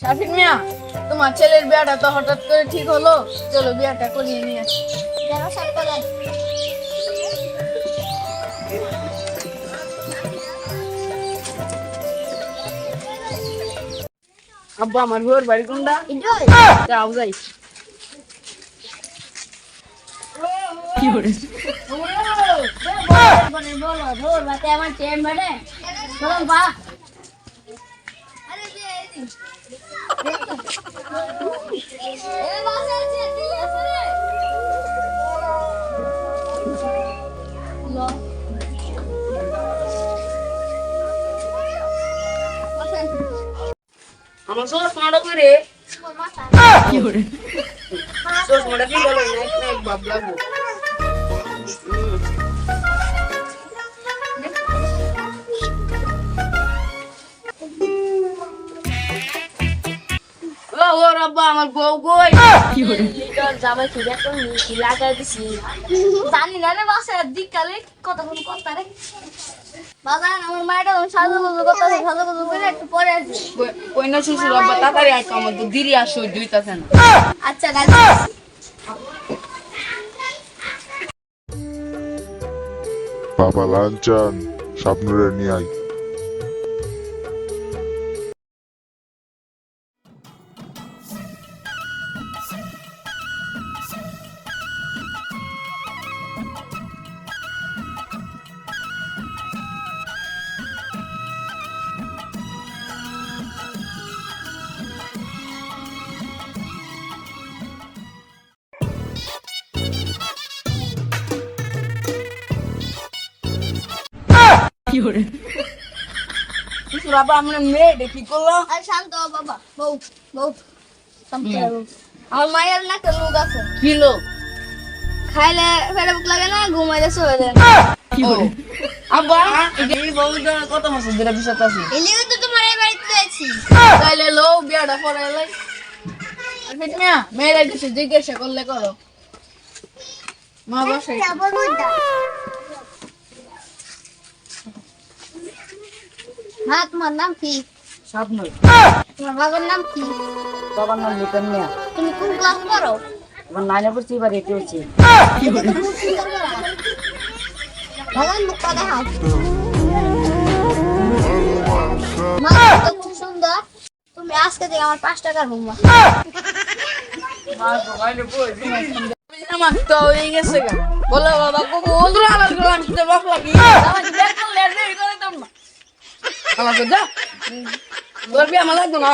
শাফিক মিয়া তোমার ছেলের বিয়াটা তো হঠাৎ করে ঠিক হলো। চলো বিয়াটা করিয়ে নিয়ে আসি। আব্বা আমার বিয়ের বাড়ি কোনটা? যাও যাই। আমার সোস মাডা করে সোস মাডা কি বলো? নাইক নাইক বাপ লাগবো ও রাব্বা আমার বউ কই? জামাই লাগাই দিছি। জানি না রে বাসে দিকালে কতক্ষণ কথা রে। বাবা আমার মায়ের সাজু গুজু কথা সাজু গুজু করে একটু পরে আসি কই না শ্বশুর আব্বা তাড়াতাড়ি আসো আমার তো দেরি আসো দুইটাছে না। আচ্ছা রাজি বাবা লাঞ্চান স্বপ্নরে নিয়ে আই শ্বশুর আব্বা আমরা মেয়ে দেখি করল আর শান্ত হ বাবা বউ বউ। শান্ত হ আমার মায়ের না একটা লোক আছে। কিলো খাইলে ফেরে বুক লাগে না ঘুমাইলে শুয়ে দেয় আব্বা এই বউ কত মাস ধরে আছে? এলিও তো তোমার এই বাড়িতে রয়েছি তাইলে লো বিয়াটা আরফিট মেয়েরা কিছু জিজ্ঞাসা করলে করো। মা বসে মা তোমার নাম কি স্বপ্ন তোমার বাবার নাম কি বাবার নাম মিয়া তুমি কোন ক্লাস পড়ো আমার নাইনে পড়ছি এবার এটি হচ্ছে ভাগান মুখটা দেখাও মা তো খুব সুন্দর তুমি আজকে থেকে আমার পাঁচ টাকার বৌমা হয়ে বলো বাবা ওদের আলাদা করে আমি তো বাপ লাগি আমাকে যা। তোর আমার লাগতো না?